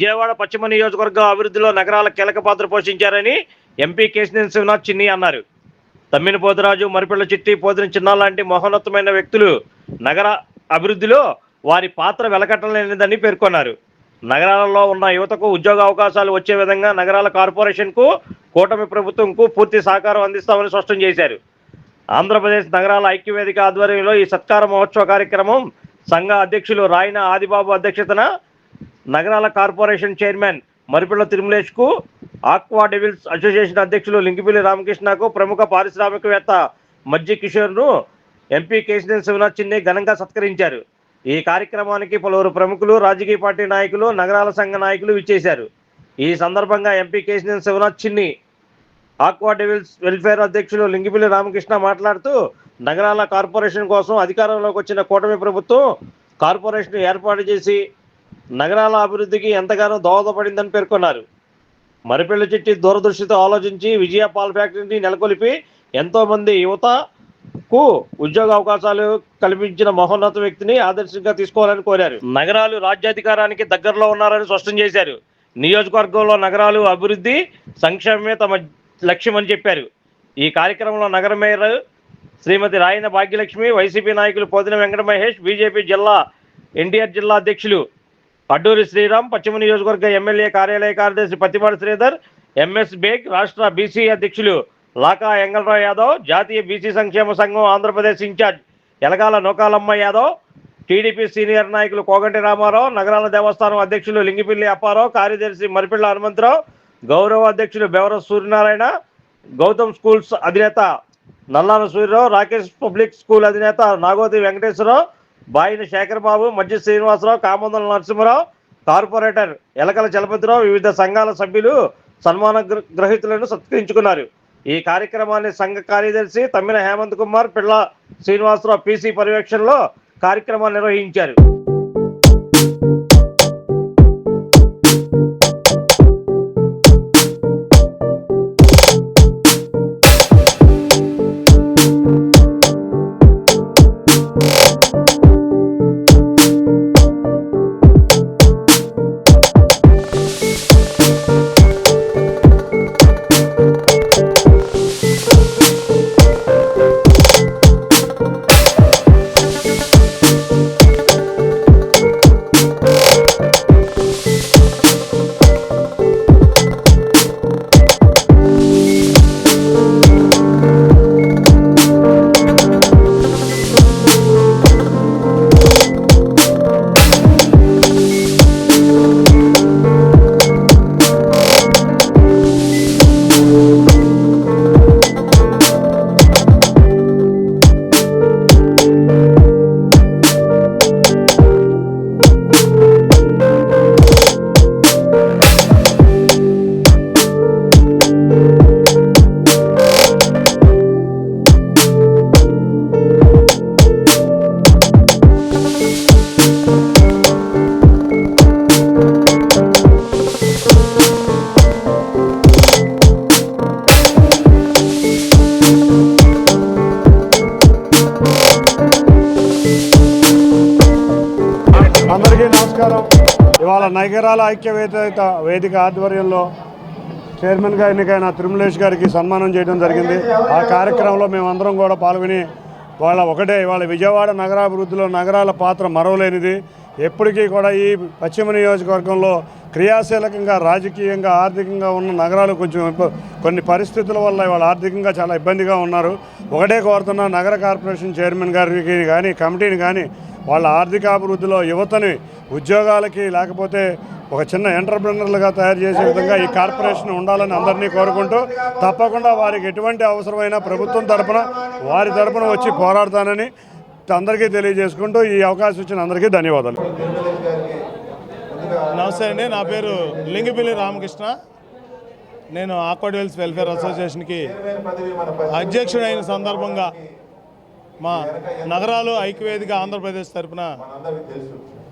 విజయవాడ పశ్చిమ నియోజకవర్గ అభివృద్ధిలో నగరాల కీలక పాత్ర పోషించారని ఎంపీ కేశినేని శివనాథ్ చిన్ని అన్నారు. తమ్మిన పోతురాజు మరిపిల్ల చిట్టి పోతిన చిన్న లాంటి మహోన్నతమైన వ్యక్తులు నగర అభివృద్ధిలో వారి పాత్ర వెలకట్టలేనిదని పేర్కొన్నారు. నగరాలలో ఉన్న యువతకు ఉద్యోగ అవకాశాలు వచ్చే విధంగా నగరాల కార్పొరేషన్కు కూటమి ప్రభుత్వంకు పూర్తి సహకారం అందిస్తామని స్పష్టం చేశారు. ఆంధ్రప్రదేశ్ నగరాల ఐక్యవేదిక ఆధ్వర్యంలో ఈ సత్కార మహోత్సవ కార్యక్రమం సంఘ అధ్యక్షులు రాయన ఆదిబాబు అధ్యక్షతన నగరాల కార్పొరేషన్ చైర్మన్ మరిపిల్ల తిరుమలేష్కు ఆక్వా డెవిల్స్ అసోసియేషన్ అధ్యక్షులు లింగిపిల్లి రామకృష్ణకు ప్రముఖ పారిశ్రామికవేత్త మజ్జి కిషోర్ను ఎంపీ కేశినేని శివనాథ్ చిన్ని ఘనంగా సత్కరించారు. ఈ కార్యక్రమానికి పలువురు ప్రముఖులు రాజకీయ పార్టీ నాయకులు నగరాల సంఘ నాయకులు విచ్చేశారు. ఈ సందర్భంగా ఎంపీ కేశినేని శివనాథ్ చిన్ని ఆక్వా డెవిల్స్ వెల్ఫేర్ అధ్యక్షులు లింగిపిల్లి రామకృష్ణ మాట్లాడుతూ నగరాల కార్పొరేషన్ కోసం అధికారంలోకి వచ్చిన కూటమి ప్రభుత్వం కార్పొరేషన్ ఏర్పాటు చేసి నగరాల అభివృద్ధికి ఎంతగానో దోహదపడిందని పేర్కొన్నారు. మరిపెళ్ళి చెట్టి దూరదృష్టితో ఆలోచించి విజయ పాల్ ఫ్యాక్టరీని నెలకొల్పి ఎంతోమంది యువతకు ఉద్యోగ అవకాశాలు కల్పించిన మహోన్నత వ్యక్తిని ఆదర్శంగా తీసుకోవాలని కోరారు. నగరాలు రాజ్యాధికారానికి దగ్గరలో ఉన్నారని స్పష్టం చేశారు. నియోజకవర్గంలో నగరాలు అభివృద్ధి సంక్షేమమే తమ లక్ష్యమని చెప్పారు. ఈ కార్యక్రమంలో నగర మేయర్ శ్రీమతి రాయన భాగ్యలక్ష్మి వైసీపీ నాయకులు పోదిన వెంకట మహేష్ బీజేపీ జిల్లా ఎన్టీఆర్ జిల్లా అధ్యక్షులు అడ్డూరి శ్రీరామ్ పశ్చిమ నియోజకవర్గ ఎమ్మెల్యే కార్యాలయ కార్యదర్శి పత్తిపాటి శ్రీధర్ ఎంఎస్ బేగ్ రాష్ట్ర బీసీ అధ్యక్షులు లాకా ఎంగలరావు యాదవ్ జాతీయ బీసీ సంక్షేమ సంఘం Andhra Pradesh incharge Elagala Nokalamma Yadav TDP senior నాయకులు కోగంటి రామారావు నగరాల దేవస్థానం అధ్యక్షులు లింగిపిల్లి అప్పారావు కార్యదర్శి మరిపిళ్ళ హనుమంతరావు గౌరవ అధ్యక్షులు బెవర సూర్యనారాయణ గౌతమ్ స్కూల్స్ అధినేత నల్లాన సూర్యరావు రాకేష్ పబ్లిక్ స్కూల్ అధినేత నాగోతి వెంకటేశ్వరరావు బాయిన శేఖర్ బాబు మధ్య శ్రీనివాసరావు కామందల నరసింహరావు కార్పొరేటర్ ఎలకల చలపతిరావు వివిధ సంఘాల సభ్యులు సన్మాన గ్ర- సత్కరించుకున్నారు. ఈ కార్యక్రమాన్ని సంఘ కార్యదర్శి తమ్మిన హేమంత్ కుమార్ పిళ్ళ శ్రీనివాసరావు పీసీ పర్యవేక్షణలో కార్యక్రమాన్ని నిర్వహించారు. ఇవాళ నగరాల ఐక్యవేత వేదిక ఆధ్వర్యంలో చైర్మన్గా ఎన్నికైన తిరుమలేష్ గారికి సన్మానం చేయడం జరిగింది. ఆ కార్యక్రమంలో మేమందరం కూడా పాల్గొని వాళ్ళ ఒకటే ఇవాళ విజయవాడ నగరాభివృద్ధిలో నగరాల పాత్ర మరవలేనిది. ఎప్పటికీ కూడా ఈ పశ్చిమ నియోజకవర్గంలో క్రియాశీలకంగా రాజకీయంగా ఆర్థికంగా ఉన్న నగరాలు కొంచెం కొన్ని పరిస్థితుల వల్ల ఇవాళ ఆర్థికంగా చాలా ఇబ్బందిగా ఉన్నారు. ఒకటే కోరుతున్నా నగర కార్పొరేషన్ చైర్మన్ గారికి కానీ కమిటీని కానీ వాళ్ళ ఆర్థికాభివృద్ధిలో యువతని ఉద్యోగాలకి లేకపోతే ఒక చిన్న ఎంటర్ప్రినర్లుగా తయారు చేసే విధంగా ఈ కార్పొరేషన్ ఉండాలని అందరినీ కోరుకుంటూ తప్పకుండా వారికి ఎటువంటి అవసరమైనా ప్రభుత్వం తరపున వారి తరపున వచ్చి పోరాడతానని అందరికీ తెలియజేసుకుంటూ ఈ అవకాశం ఇచ్చిన అందరికీ ధన్యవాదాలు. నమస్తే అండి నా పేరు లింగిపిల్లి రామకృష్ణ. నేను ఆక్వాడెల్స్ వెల్ఫేర్ అసోసియేషన్కి అధ్యక్షుడైన సందర్భంగా మా నగరాలు ఐక్యవేదిక ఆంధ్రప్రదేశ్ తరఫున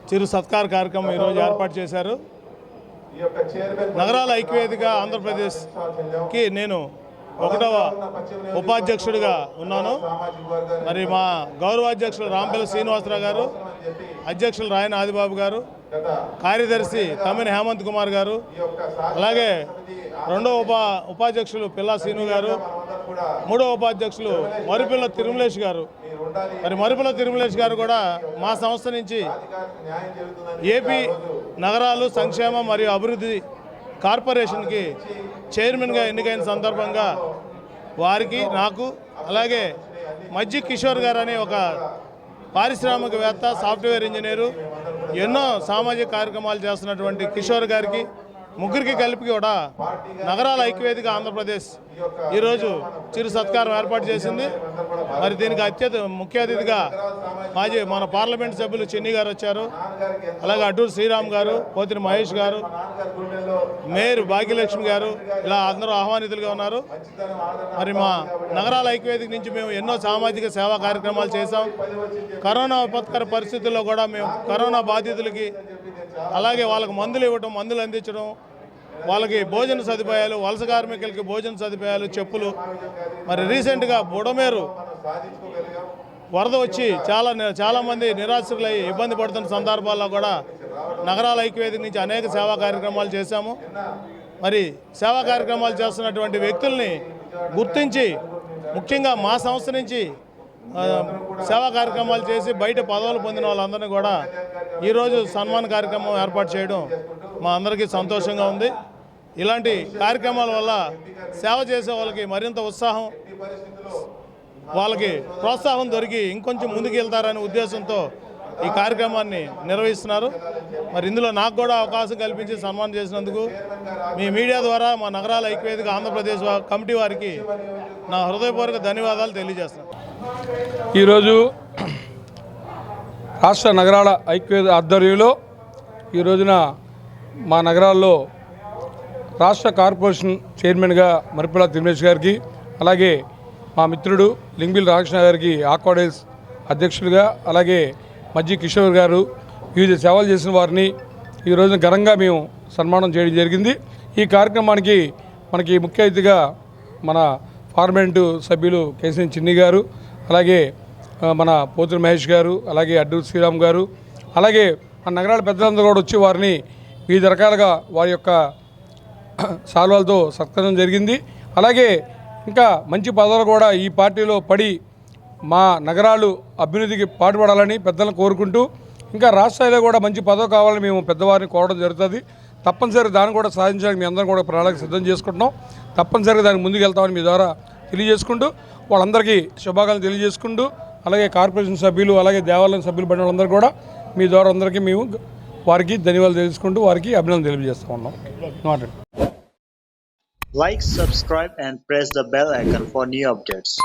చిరు సత్కార కార్యక్రమం ఈరోజు ఏర్పాటు చేశారు. నగరాల ఐక్యవేదిక ఆంధ్రప్రదేశ్కి నేను ఒకటవ ఉపాధ్యక్షుడిగా ఉన్నాను. మరి మా గౌరవాధ్యక్షులు రాంపల్లి శ్రీనివాసరావు గారు అధ్యక్షులు రాయన ఆదిబాబు గారు కార్యదర్శి తమ్మిన హేమంత్ కుమార్ గారు అలాగే రెండో ఉపా ఉపాధ్యక్షులు పిల్లా శ్రీను గారు మూడో ఉపాధ్యక్షులు మరుపిల్ల తిరుమలేష్ గారు. మరి మరుపిల్ల తిరుమలేష్ గారు కూడా మా సంస్థ నుంచి ఏపీ నగరాలు సంక్షేమ మరియు అభివృద్ధి కార్పొరేషన్కి చైర్మన్గా ఎన్నికైన సందర్భంగా వారికి నాకు అలాగే మజ్జి కిషోర్ గారు అనే ఒక పారిశ్రామికవేత్త సాఫ్ట్వేర్ ఇంజనీరు ఎన్నో సామాజిక కార్యక్రమాలు చేస్తున్నటువంటి కిషోర్ గారికి ముగ్గురికి కలిపి కూడా నగరాల ఐక్యవేదిక ఆంధ్రప్రదేశ్ ఈరోజు చిరు సత్కారం ఏర్పాటు చేసింది. మరి దీనికి అత్యధిక ముఖ్య అతిథిగా మాజీ మన పార్లమెంట్ సభ్యులు చెన్ని గారు వచ్చారు. అలాగే అడ్డూరు శ్రీరామ్ గారు కోతిరి మహేష్ గారు మేయర్ భాగ్యలక్ష్మి గారు ఇలా అందరూ ఆహ్వానితులుగా ఉన్నారు. మరి మా నగరాల ఐక్యవేదిక నుంచి మేము ఎన్నో సామాజిక సేవా కార్యక్రమాలు చేశాం. కరోనా విపత్కర పరిస్థితుల్లో కూడా మేము కరోనా బాధితులకి అలాగే వాళ్ళకి మందులు ఇవ్వటం మందులు అందించడం వాళ్ళకి భోజన సదుపాయాలు వలస కార్మికులకి భోజన సదుపాయాలు చెప్పులు. మరి రీసెంట్గా బుడమేరు వరద వచ్చి చాలా చాలామంది నిరాశకులై నిరాశ్రులై ఇబ్బంది పడుతున్న సందర్భాల్లో కూడా నగరాల ఐక్యవేదిక నుంచి అనేక సేవా కార్యక్రమాలు చేశాము. మరి సేవా కార్యక్రమాలు చేస్తున్నటువంటి వ్యక్తుల్ని గుర్తించి ముఖ్యంగా మా సంస్థ నుంచి సేవా కార్యక్రమాలు చేసి బయట పదవులు పొందిన వాళ్ళందరినీ కూడా ఈరోజు సన్మాన కార్యక్రమం ఏర్పాటు చేయడం మా అందరికీ సంతోషంగా ఉంది. ఇలాంటి కార్యక్రమాల వల్ల సేవ చేసే వాళ్ళకి మరింత ఉత్సాహం వాళ్ళకి ప్రోత్సాహం దొరికి ఇంకొంచెం ముందుకు వెళ్తారనే ఉద్దేశంతో ఈ కార్యక్రమాన్ని నిర్వహిస్తున్నారు. మరి ఇందులో నాకు కూడా అవకాశం కల్పించి సన్మానం చేసినందుకు మీ మీడియా ద్వారా మా నగరాల ఐక్యవేదిక ఆంధ్రప్రదేశ్ కమిటీ వారికి నా హృదయపూర్వక ధన్యవాదాలు తెలియజేస్తున్నాను. ఈరోజు రాష్ట్ర నగరాల ఐక్యవేద ఆధ్వర్యంలో ఈ రోజున మా నగరాల్లో రాష్ట్ర కార్పొరేషన్ చైర్మన్గా మరిపిల్ల తిరుమేష్ గారికి అలాగే మా మిత్రుడు లింగిల్ రామకృష్ణ గారికి ఆక్వాడైల్స్ అధ్యక్షులుగా అలాగే మజ్జి కిషోర్ గారు వివిధ సేవలు చేసిన వారిని ఈ రోజున ఘనంగా మేము సన్మానం చేయడం జరిగింది. ఈ కార్యక్రమానికి మనకి ముఖ్య అతిథిగా మన పార్లమెంటు సభ్యులు కేసీఎన్ చిన్ని గారు అలాగే మన పోతుల మహేష్ గారు అలాగే అడ్డూరు శ్రీరామ్ గారు అలాగే మన నగరాల పెద్దలందరూ కూడా వచ్చి వారిని వివిధ రకాలుగా వారి యొక్క సాల్వాలతో సత్కరించడం జరిగింది. అలాగే ఇంకా మంచి పదవులు కూడా ఈ పార్టీలో పడి మా నగరాలు అభివృద్ధికి పాటుపడాలని పెద్దలను కోరుకుంటూ ఇంకా రాష్ట్రాల్లో కూడా మంచి పదవి కావాలని మేము పెద్దవారిని కోరడం జరుగుతుంది. తప్పనిసరిగా దాన్ని కూడా సాధించడానికి మీ అందరం కూడా ప్రణాళిక సిద్ధం చేసుకుంటున్నాం. తప్పనిసరిగా దానికి ముందుకు వెళ్తామని మీ ద్వారా తెలియజేసుకుంటూ వాళ్ళందరికీ శుభాకాంక్షలు తెలియజేసుకుంటూ అలాగే కార్పొరేషన్ సభ్యులు అలాగే దేవాలయం సభ్యులు పడిన వాళ్ళందరూ కూడా మీ ద్వారా అందరికీ మేము వారికి ధన్యవాదాలు తెలుసుకుంటూ వారికి అభినందన తెలియజేస్తూ ఉన్నాం. Like subscribe and press the bell icon for new updates.